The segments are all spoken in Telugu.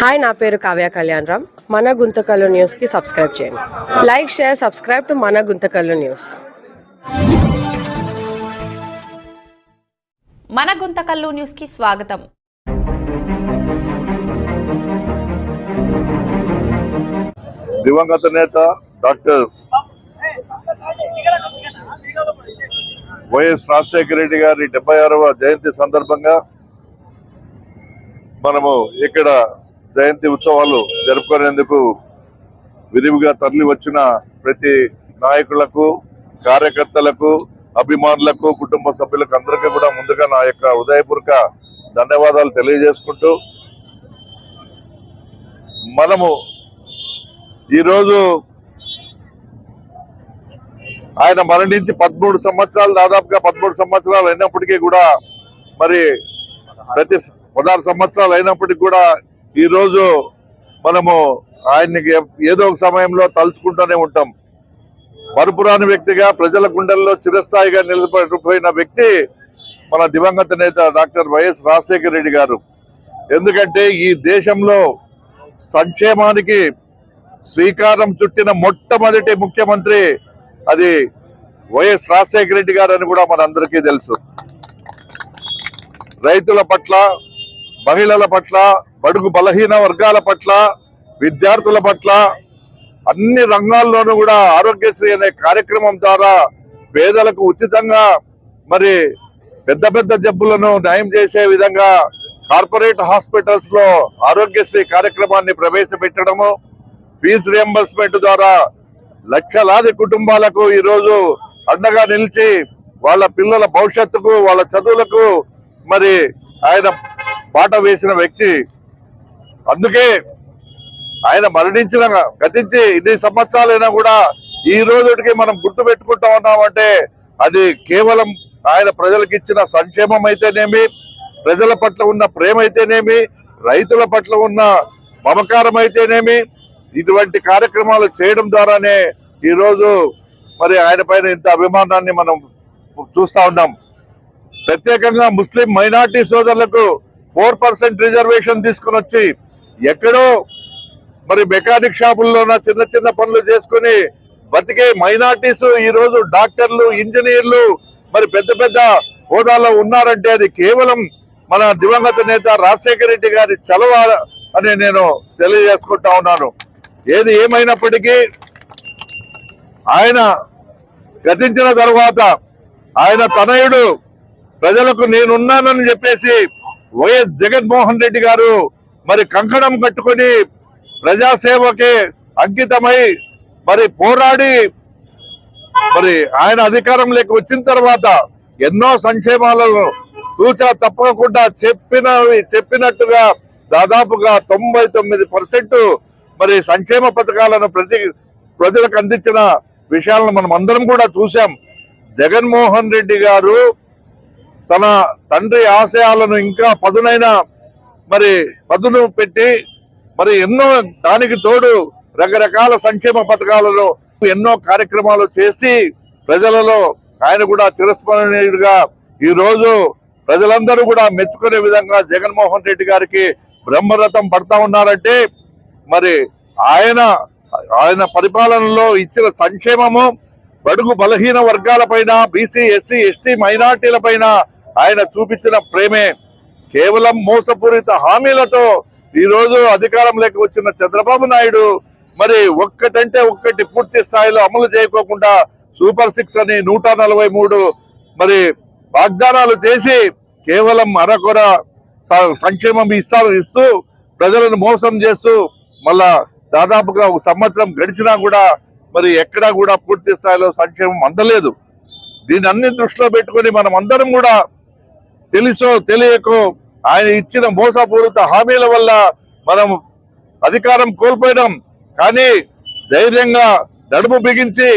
హాయ్ నా పేరు కావ్య కళ్యాణ్ రామ్. మన గుంతకల్లు న్యూస్కి సబ్స్క్రైబ్ చేయండి. లైక్ షేర్ సబ్స్క్రైబ్ టు మన గుంతకల్లు న్యూస్. మన గుంతకల్లు న్యూస్కి స్వాగతం. దివంగత నేత డాక్టర్ వైఎస్ రాజశేఖర రెడ్డి గారి డెబ్బై ఆరవ జయంతి సందర్భంగా మనము ఇక్కడ జయంతి ఉత్సవాలు జరుపుకునేందుకు విరివిగా తరలి వచ్చిన ప్రతి నాయకులకు కార్యకర్తలకు అభిమానులకు కుటుంబ సభ్యులకు అందరికీ కూడా ముందుగా నా యొక్క ఉదయపూర్వక ధన్యవాదాలు తెలియజేసుకుంటూ మనము ఈరోజు ఆయన మరణించి పదమూడు సంవత్సరాలు దాదాపుగా పదమూడు సంవత్సరాలు అయినప్పటికీ కూడా మరి ప్రతి పదహారు సంవత్సరాలు అయినప్పటికీ కూడా ఈరోజు మనము ఆయన్ని ఏదో ఒక సమయంలో తలుచుకుంటూనే ఉంటాం. మరుపురాని వ్యక్తిగా ప్రజల గుండెల్లో చిరస్థాయిగా నిలబడిపోయిన వ్యక్తి మన దివంగత నేత డాక్టర్ వైఎస్ రాజశేఖర రెడ్డి గారు. ఎందుకంటే ఈ దేశంలో సంక్షేమానికి శ్రీకారం చుట్టిన మొట్టమొదటి ముఖ్యమంత్రి అది వైఎస్ రాజశేఖర రెడ్డి గారు అని కూడా మనందరికీ తెలుసు. రైతుల పట్ల మహిళల పట్ల బడుగు బలహీన వర్గాల పట్ల విద్యార్థుల పట్ల అన్ని రంగాల్లోనూ కూడా ఆరోగ్యశ్రీ అనే కార్యక్రమం ద్వారా పేదలకు ఉచితంగా మరి పెద్ద పెద్ద జబ్బులను నయం చేసే విధంగా కార్పొరేట్ హాస్పిటల్స్లో ఆరోగ్యశ్రీ కార్యక్రమాన్ని ప్రవేశపెట్టడము ఫీజు రియంబర్స్మెంట్ ద్వారా లక్షలాది కుటుంబాలకు ఈరోజు అండగా నిలిచి వాళ్ళ పిల్లల భవిష్యత్తుకు వాళ్ళ చదువులకు మరి ఆయన బాట వేసిన వ్యక్తి అందుకే ఆయన మరణించిన గతించి ఇన్ని సంవత్సరాలైనా కూడా ఈ రోజుకి మనం గుర్తు పెట్టుకుంటా ఉన్నామంటే అది కేవలం ఆయన ప్రజలకు ఇచ్చిన సంక్షేమం అయితేనేమి ప్రజల పట్ల ఉన్న ప్రేమ అయితేనేమి రైతుల పట్ల ఉన్న మమకారం అయితేనేమి ఇటువంటి కార్యక్రమాలు చేయడం ద్వారానే ఈరోజు మరి ఆయన పైన ఇంత అభిమానాన్ని మనం చూస్తా ఉన్నాం. ప్రత్యేకంగా ముస్లిం మైనార్టీ సోదరులకు ఫోర్ పర్సెంట్ రిజర్వేషన్ తీసుకుని వచ్చి ఎక్కడో మరి మెకానిక్ షాపుల్లోన చిన్న చిన్న పనులు చేసుకుని బతికే మైనార్టీస్ ఈరోజు డాక్టర్లు ఇంజనీర్లు మరి పెద్ద పెద్ద హోదాలో ఉన్నారంటే అది కేవలం మన దివంగత నేత రాజశేఖర రెడ్డి గారి చలవ అని నేను తెలియజేసుకుంటా ఉన్నాను. ఏది ఏమైనప్పటికీ ఆయన గతించిన తర్వాత ఆయన తనయుడు ప్రజలకు నేనున్నానని చెప్పేసి వైఎస్ జగన్మోహన్ రెడ్డి గారు మరి కంకణం కట్టుకొని ప్రజాసేవకి అంకితమై మరి పోరాడి మరి ఆయన అధికారంలోకి వచ్చిన తర్వాత ఎన్నో సంక్షేమాలను తూచా తప్పకుండా చెప్పినవి చెప్పినట్టుగా దాదాపుగా తొంభై తొమ్మిది పర్సెంట్ మరి సంక్షేమ పథకాలను ప్రతి ప్రజలకు అందించిన విషయాలను మనం అందరం కూడా చూసాం జగన్మోహన్ రెడ్డి గారు తన తండ్రి ఆశయాలను ఇంకా పదునైన మరి పదును పెట్టి మరి ఎన్నో దానికి తోడు రకరకాల సంక్షేమ పథకాలను ఎన్నో కార్యక్రమాలు చేసి ప్రజలలో ఆయన కూడా చిరస్మరణీయుడిగా ఈ రోజు ప్రజలందరూ కూడా మెచ్చుకునే విధంగా జగన్మోహన్ రెడ్డి గారికి బ్రహ్మరథం పడతా ఉన్నారంటే మరి ఆయన ఆయన పరిపాలనలో ఇచ్చిన సంక్షేమము బడుగు బలహీన వర్గాల పైన బీసీ ఎస్సీ ఎస్టీ మైనార్టీల పైన ఆయన చూపించిన ప్రేమే. కేవలం మోసపూరిత హామీలతో ఈ రోజు అధికారంలోకి వచ్చిన చంద్రబాబు నాయుడు మరి ఒక్కటంటే ఒక్కటి పూర్తి స్థాయిలో అమలు చేయకోకుండా సూపర్ సిక్స్ అని నూట నలభై మూడు మరి వాగ్దానాలు చేసి కేవలం అరకొర స- సంక్షేమం ఇస్తా ఇస్తూ ప్రజలను మోసం చేస్తూ మళ్ళా దాదాపుగా ఒక సంవత్సరం గడిచినా కూడా మరి ఎక్కడా కూడా పూర్తి స్థాయిలో సంక్షేమం అందలేదు. దీన్ని అన్ని దృష్టిలో పెట్టుకొని మనం అందరం కూడా తెలుసో తెలియకో ఆయన ఇచ్చిన మోసపూరిత హామీల వల్ల మనం అధికారం కోల్పోయినాం కానీ ధైర్యంగా నడుము బిగించి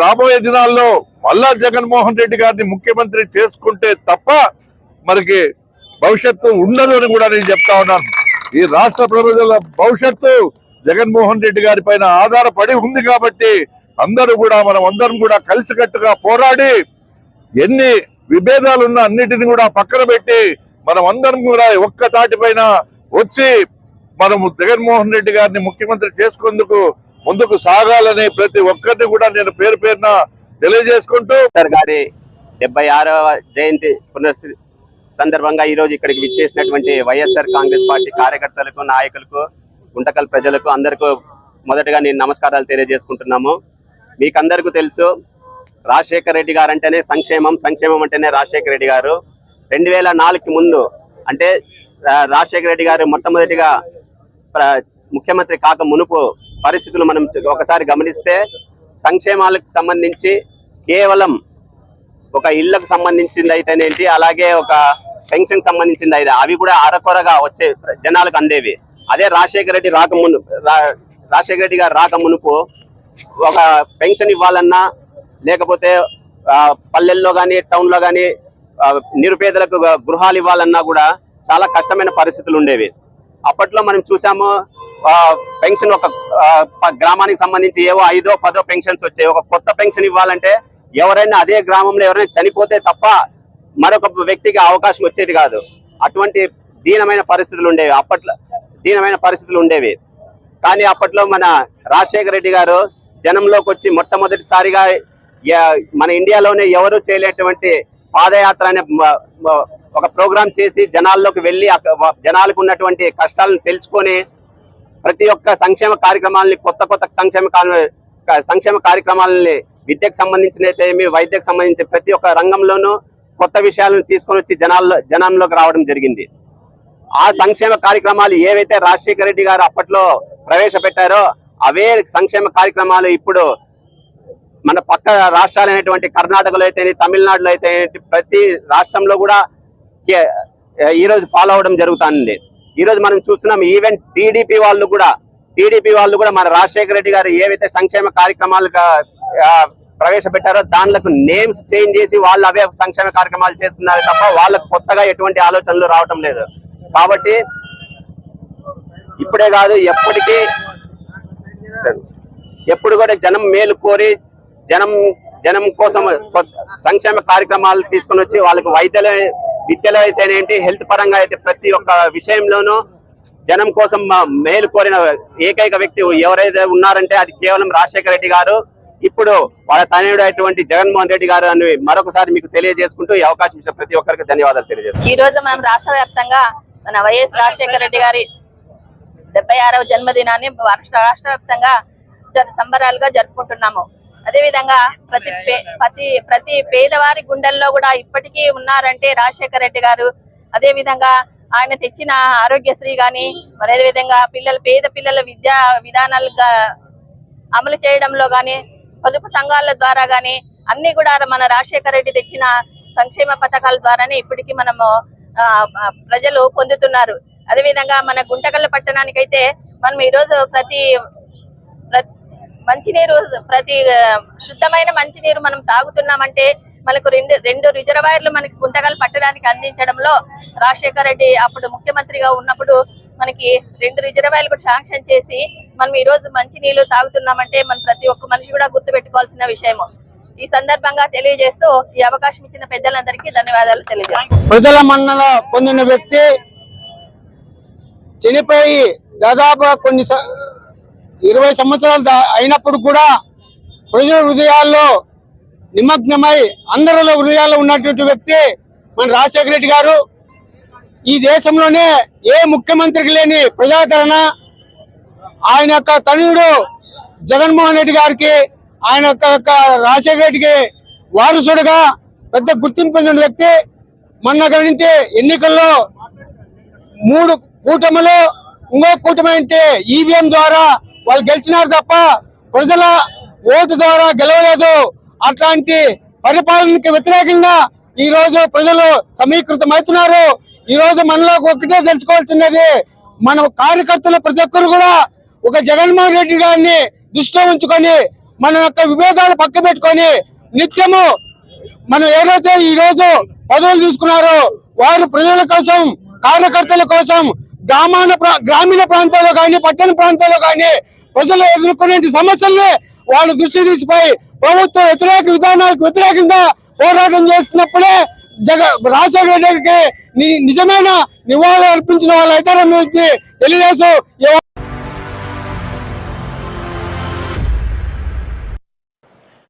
రాబోయే దినాల్లో మళ్ళా జగన్మోహన్ రెడ్డి గారిని ముఖ్యమంత్రి చేసుకుంటే తప్ప మనకి భవిష్యత్తు ఉండదు అని కూడా నేను చెప్తా ఉన్నాను. ఈ రాష్ట్ర ప్రజల భవిష్యత్తు జగన్మోహన్ రెడ్డి గారి పైన ఆధారపడి ఉంది కాబట్టి అందరూ కూడా మనం అందరం కూడా కలిసికట్టుగా పోరాడి ఎన్ని విభేదాలున్న అన్నిటిని కూడా పక్కన పెట్టి మనం అందరం కూడా ఒక్క తాటి పైన వచ్చి మనము జగన్మోహన్ రెడ్డి గారిని ముఖ్యమంత్రి చేసుకుందుకు ముందుకు సాగాలని ప్రతి ఒక్కరిని కూడా నేను పేరు పేరున తెలియజేసుకుంటూ గారి డెబ్బై ఆరవ జయంతి పునర్స్ సందర్భంగా ఈ రోజు ఇక్కడికి విచ్చేసినటువంటి వైఎస్ఆర్ కాంగ్రెస్ పార్టీ కార్యకర్తలకు నాయకులకు గుంటకల్ ప్రజలకు అందరికీ మొదటగా నేను నమస్కారాలు తెలియజేసుకుంటున్నాము. మీకందరికీ తెలుసు రాజశేఖర రెడ్డి గారు అంటేనే సంక్షేమం సంక్షేమం అంటేనే రాజశేఖర రెడ్డి గారు. రెండు వేల నాలుగుకి ముందు అంటే రాజశేఖర రెడ్డి గారు మొట్టమొదటిగా ప్ర- ముఖ్యమంత్రి కాక మునుపు పరిస్థితులు మనం ఒకసారి గమనిస్తే సంక్షేమాలకు సంబంధించి కేవలం ఒక ఇళ్ళకు సంబంధించింది అయితేనేంటి అలాగే ఒక పెన్షన్ సంబంధించింది అయితే అవి కూడా అరకొరగా వచ్చే జనాలకు అందేవి. అదే రాజశేఖర రెడ్డి రాక మును రా- రాజశేఖర రెడ్డి గారు రాక మునుపు ఒక పెన్షన్ ఇవ్వాలన్నా లేకపోతే పల్లెల్లో కానీ టౌన్లో కానీ నిరుపేదలకు గృహాలు ఇవ్వాలన్నా కూడా చాలా కష్టమైన పరిస్థితులు ఉండేవి. అప్పట్లో మనం చూసాము పెన్షన్ ఒక గ్రామానికి సంబంధించి ఏవో ఐదో పదో పెన్షన్స్ వచ్చాయి. ఒక కొత్త పెన్షన్ ఇవ్వాలంటే ఎవరైనా అదే గ్రామంలో ఎవరైనా చనిపోతే తప్ప మరొక వ్యక్తికి అవకాశం వచ్చేది కాదు. అటువంటి దీనమైన పరిస్థితులు ఉండేవి. అప్పట్లో దీనమైన పరిస్థితులు ఉండేవి. కానీ అప్పట్లో మన రాజశేఖర రెడ్డి గారు జనంలోకి వచ్చి మొట్టమొదటిసారిగా మన ఇండియాలోనే ఎవరు చేయలేటువంటి పాదయాత్ర అనే ఒక ప్రోగ్రాం చేసి జనాల్లోకి వెళ్ళి జనాలకు ఉన్నటువంటి కష్టాలను తెలుసుకొని ప్రతి ఒక్క సంక్షేమ కార్యక్రమాలని కొత్త కొత్త సంక్షేమ సంక్షేమ కార్యక్రమాలని విద్యకు సంబంధించిన ఏమి వైద్యకు సంబంధించి ప్రతి ఒక్క రంగంలోనూ కొత్త విషయాలను తీసుకొని వచ్చి జనాల్లో జనంలోకి రావడం జరిగింది. ఆ సంక్షేమ కార్యక్రమాలు ఏవైతే రాజశేఖర రెడ్డి గారు అప్పట్లో ప్రవేశపెట్టారో అవే సంక్షేమ కార్యక్రమాలు ఇప్పుడు మన పక్క రాష్ట్రాలైనటువంటి కర్ణాటకలో అయితే తమిళనాడులో అయితే ప్రతి రాష్ట్రంలో కూడా ఈరోజు ఈ రోజు ఫాలో అవడం జరుగుతుంది ఈ రోజు మనం చూస్తున్నాం ఈవెన్ టీడీపీ వాళ్ళు కూడా టీడీపీ వాళ్ళు కూడా మన రాజశేఖర రెడ్డి గారు ఏవైతే సంక్షేమ కార్యక్రమాలు ప్రవేశపెట్టారో దానిలకు నేమ్స్ చేంజ్ చేసి వాళ్ళు అవే సంక్షేమ కార్యక్రమాలు చేస్తున్నారు తప్ప వాళ్ళకు కొత్తగా ఎటువంటి ఆలోచనలు రావటం లేదు. కాబట్టి ఇప్పుడే కాదు ఎప్పటికీ ఎప్పుడు కూడా జనం మేలు కోరి జనం జనం కోసం సంక్షేమ కార్యక్రమాలు తీసుకొని వచ్చి వాళ్ళకి వైద్యుల విద్యలో అయితేనేంటి హెల్త్ పరంగా అయితే ప్రతి ఒక్క విషయంలోనూ జనం కోసం మేలు కోరిన ఏకైక వ్యక్తి ఎవరైతే ఉన్నారంటే అది కేవలం రాజశేఖర రెడ్డి గారు. ఇప్పుడు వాళ్ళ తనయుడు అటువంటి జగన్మోహన్ రెడ్డి గారు అని మరొకసారి మీకు తెలియజేసుకుంటూ ఈ అవకాశం ఇచ్చిన ప్రతి ఒక్కరికి ధన్యవాదాలు తెలియజేస్తాం ఈ రోజు మనం రాష్ట్ర వ్యాప్తంగా మన వైఎస్ రాజశేఖర రెడ్డి గారి డెబ్బై ఆరవ జన్మదినాన్ని రాష్ట్ర రాష్ట్ర వ్యాప్తంగా సంబరాలుగా జరుపుకుంటున్నాము. అదేవిధంగా ప్రతి ప్రతి ప్రతి పేదవారి గుండెల్లో కూడా ఇప్పటికీ ఉన్నారంటే రాజశేఖర రెడ్డి గారు. అదే విధంగా ఆయన తెచ్చిన ఆరోగ్యశ్రీ గాని మరి అదే విధంగా పిల్లల పేద పిల్లల విద్యా విధానాలు అమలు చేయడంలో గాని పొదుపు సంఘాల ద్వారా గాని అన్ని కూడా మన రాజశేఖర రెడ్డి తెచ్చిన సంక్షేమ పథకాల ద్వారానే ఇప్పటికీ మనము ప్రజలు పొందుతున్నారు. అదేవిధంగా మన గుంటకల్ల పట్టణానికైతే మనం ఈరోజు ప్రతి ప్ర- మంచినీరు ప్రతి శుద్ధమైన మంచినీరు మనం తాగుతున్నామంటే మనకు రెండు రెండు రిజర్వాయర్లు మనకి గుంటగల్ పట్టడానికి అందించడంలో రాజశేఖర రెడ్డి అప్పుడు ముఖ్యమంత్రిగా ఉన్నప్పుడు మనకి రెండు రిజర్వాయర్లు కూడా శాంక్షన్ చేసి మనం ఈ రోజు మంచి నీళ్ళు తాగుతున్నామంటే మన ప్రతి ఒక్క మనిషి కూడా గుర్తు పెట్టుకోవాల్సిన విషయము. ఈ సందర్భంగా తెలియజేస్తూ ఈ అవకాశం ఇచ్చిన పెద్దలందరికీ ధన్యవాదాలు తెలియజేస్తాను ప్రజల మన్నన పొందిన వ్యక్తి చనిపోయి దాదాపు కొన్ని ఇరవై సంవత్సరాలు దా- అయినప్పుడు కూడా ప్రజల హృదయాల్లో నిమగ్నమై అందరిలో హృదయాల్లో ఉన్నటువంటి వ్యక్తి మన రాజశేఖర రెడ్డి గారు ఈ దేశంలోనే ఏ ముఖ్యమంత్రికి లేని ప్రజాదరణ ఆయన యొక్క తనయుడు జగన్మోహన్ రెడ్డి గారికి ఆయన యొక్క రాజశేఖర రెడ్డికి వారసుడుగా పెద్ద గుర్తింపు పొందిన వ్యక్తి. మొన్న గమనించి ఎన్నికల్లో మూడు కూటములు ఇంకో కూటమి అంటే ఈవీఎం ద్వారా వాళ్ళు గెలిచినారు తప్ప ప్రజల ఓటు ద్వారా గెలవలేదు. అట్లాంటి పరిపాలనకి వ్యతిరేకంగా ఈ రోజు ప్రజలు సమీకృతమవుతున్నారు. ఈ రోజు మనలో ఒకటే తెలుసుకోవాల్సినది మన కార్యకర్తలు ప్రతి ఒక్కరు కూడా ఒక జగన్మోహన్ రెడ్డి గారిని దృష్టిలో ఉంచుకొని మన యొక్క విభేదాలు పక్క పెట్టుకొని నిత్యము మనం ఎవరైతే ఈ రోజు పదవులు తీసుకున్నారో వారు ప్రజల కోసం కార్యకర్తల కోసం గ్రామాల ప్రా- గ్రామీణ ప్రాంతాల్లో కానీ పట్టణ ప్రాంతాల్లో కానీ ప్రజలు ఎదుర్కొనే సమస్యల్ని వాళ్ళు దృష్టి తీసిపోయి ప్రభుత్వం వ్యతిరేక విధానాలకు వ్యతిరేకంగా పోరాటం చేస్తున్నప్పుడే జగ రాజశేఖర రెడ్డికి నిజమైన నివాళులు అర్పించిన వాళ్ళు అయితే తెలియజేసు